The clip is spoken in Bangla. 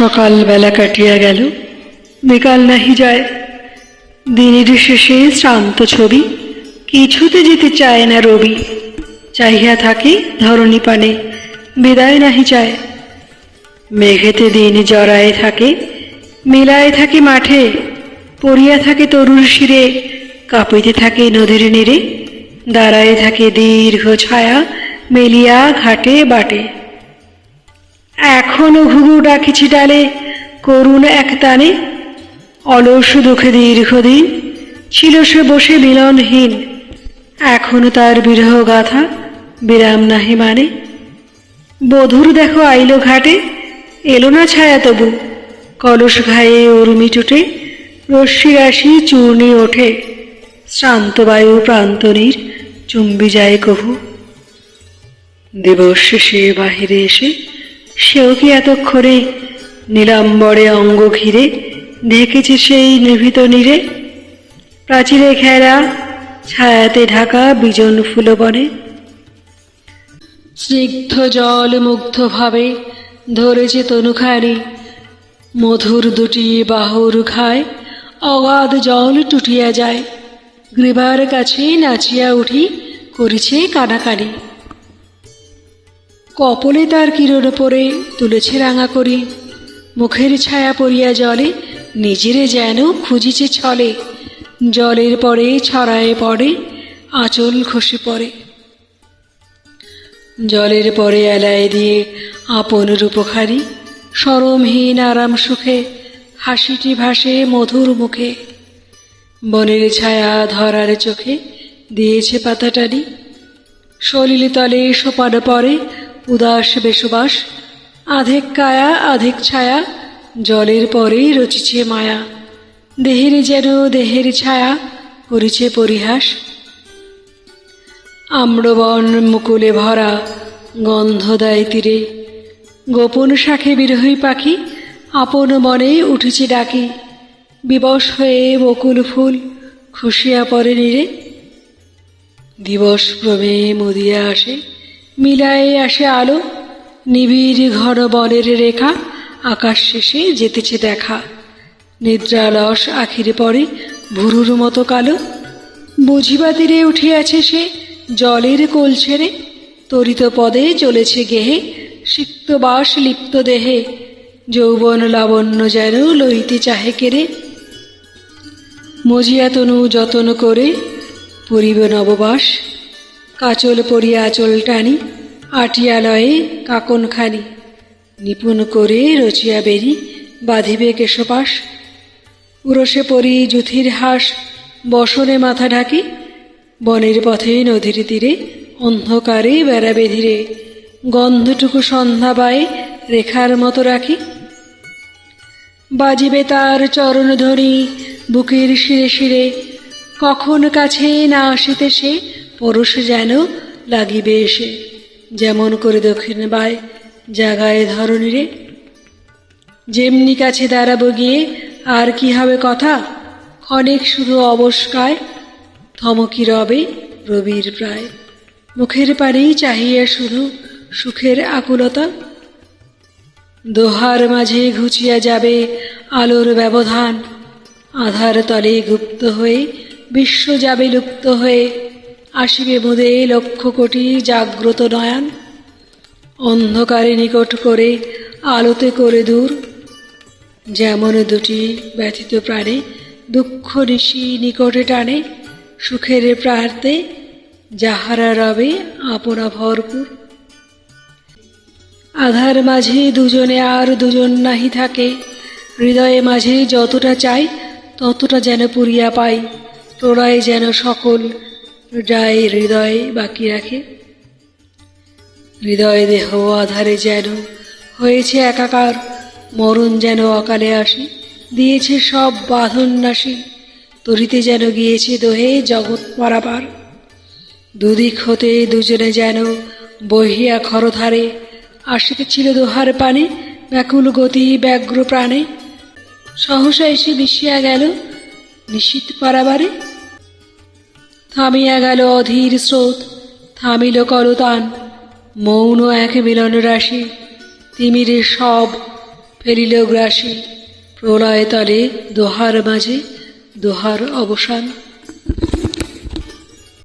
সকাল বেলা কাটিয়া গেল। বিকাল নাহি যায়। দিনের শেষে শ্রান্ত ছবি। কিছুতে যেতে চায় না রবি। চাহিয়া থাকে ধরণী পানে। বিদায় নাহি চায়। মেঘেতে দিন জড়ায় থাকে। মিলায় থাকে মাঠে। পড়িয়া থাকে তরুণ শিরে। কাঁপিতে থাকে নদীর নীরে। দাঁড়ায় থাকে দীর্ঘ ছায়া। মেলিয়া ঘাটে বাটে। এখনও ঘুঘু ডাকিছি ডালে, করুণ এক তানে অলস দুঃখে দীর্ঘদিন ছিল সে বসে মিলনহীন। এখনও তার বিরহ গাথা বিরাম নাহি মানে। বধুর দেখো আইলো ঘাটে, এলো না ছায়া তবু। কলস ঘায়ে উর্মি টুটে রশ্মি রাশি চূর্ণি ওঠে। শ্রান্ত বায়ু প্রান্তনীর চুম্বি যায় কভু। দিবস শেষে বাহিরে এসে সেও কি এতক্ষণে নীলাম্বরে অঙ্গ ঘিরে ঢেকেছে সেই নিভৃত নীরে? প্রাচীরে ঘেরা ছায়াতে ঢাকা বিজন ফুলবনে। স্নিগ্ধ জল মুগ্ধভাবে ধরেছে তনুখানি। মধুর দুটি বাহুর খায় অগাধ জল টুটিয়া যায়। গ্রীবার কাছে নাচিয়া উঠি করেছে কানাকানি। কপলে তার কিরণ পরে তুলেছে রাঙা করি। মুখের ছায়া পড়িয়া জলে নিজেরে যেন খুঁজিছে ছলে। জলের পরে ছড়ায় পড়ে, আঁচল খসে পড়ে। জলের পরে এলায় দিয়ে আপন রূপখানি সরমহীন আরাম সুখে, হাসিটি ভাসে মধুর মুখে। বনের ছায়া ধরার চোখে দিয়েছে পাতাটানি সলিল তলে সোপান পরে উদাস বেশুবাস, আধেক কায়া, আধেক ছায়া, জলের পরেই রচিছে মায়া। দেহের যেন দেহের ছায়া করিছে পরিহাস। আম্রবন মুকুলে ভরা গন্ধ দেয় তীরে। গোপন শাখে বিরহী পাখি আপন মনে উঠেছে ডাকি। বিবশ হয়ে বকুল ফুল খুশিয়া পরে নিরে। দিবস ক্রমে মুদিয়া আসে। মিলায়ে আসে আলো, নিবিড় ঘন বনের রেখা, আকাশ শেষে যেতেছে দেখা। নিদ্রালস আখিরে পরে ভুরুর মতো কালো। বুঝিবা তীরে উঠিয়াছে সে জলের কোল ছেড়ে। তরিত পদে চলেছে গেহে, সিক্ত বাস লিপ্ত দেহে। যৌবন লাবণ্য যেন লইতে চাহে কেড়ে। মজিয়া তনু যতন করে পরিবে নববাস। কাচল পরিয়া আচল টানি আটিয়ালয়ে কাকন খানি। নিপুণ করে রচিয়া বেরি, বাঁধিবে কেশপাশ। উরসে পরি যুথির হাস, বসনে মাথা ঢাকি, বনের পথে নদীর তীরে, অন্ধকারে বেড়াবে ধীরে গন্ধটুকু সন্ধ্যা বায়ে রেখার মতো রাখি। বাজিবে তার চরণধ্বনি বুকের শিরে শিরে, কখন কাছে না আসিতে সে পরশ যেন লাগিবে এসে, যেমন করে দক্ষিণ বায় জাগায় ধরণীরে। যেমনি কাছে দাঁড়াবো গিয়ে আর কি হবে কথা? ক্ষণিক শুধু অবস্কায়, থমকি রবে রবির প্রায়। মুখের পানেই চাহিয়া শুধু সুখের আকুলতা। দোহার মাঝে ঘুচিয়া যাবে আলোর ব্যবধান। আধার তলে গুপ্ত হয়ে বিশ্ব যাবে লুপ্ত হয়ে আসিবে মুদে লক্ষ কোটি জাগ্রত নয়ন। অন্ধকারে নিকট করে, আলোতে করে দূর। যেমন দুটি ব্যথিত প্রাণে দুঃখ নিশি নিকটে টানে, সুখের প্রার্থে যাহারা রবে আপনা ভরপুর। আধার মাঝে দুজনে আর দুজন নাহি থাকে, হৃদয়ে মাঝে যতটা চাই ততটা যেন পুরিয়া পাই, প্রলয় যেন সকল। যায় হৃদয়ে বাকি রাখে। হৃদয় দেহ আধারে যেন হয়েছে একাকার, মরণ যেন অকালে আসে। দিয়েছে সব বাঁধন নাশি, তরিতে যেন গিয়েছে দোহে জগৎ পারাবার দুদিক হতে দুজনে যেন বহিয়া খরধারে আসিতে ছিল দোহার পানে ব্যাকুল গতি ব্যগ্র প্রাণে। সহসা এসে মিশিয়া গেল নিশীত পারাবারে। থামিয়া গেল অধীর স্রোত, থামিল করতান, মৌন এক মিলন রাশি, তিমিরে সব ফেলিল গ্রাসী, প্রলয়তলে দোহার মাঝে দোহার অবসান।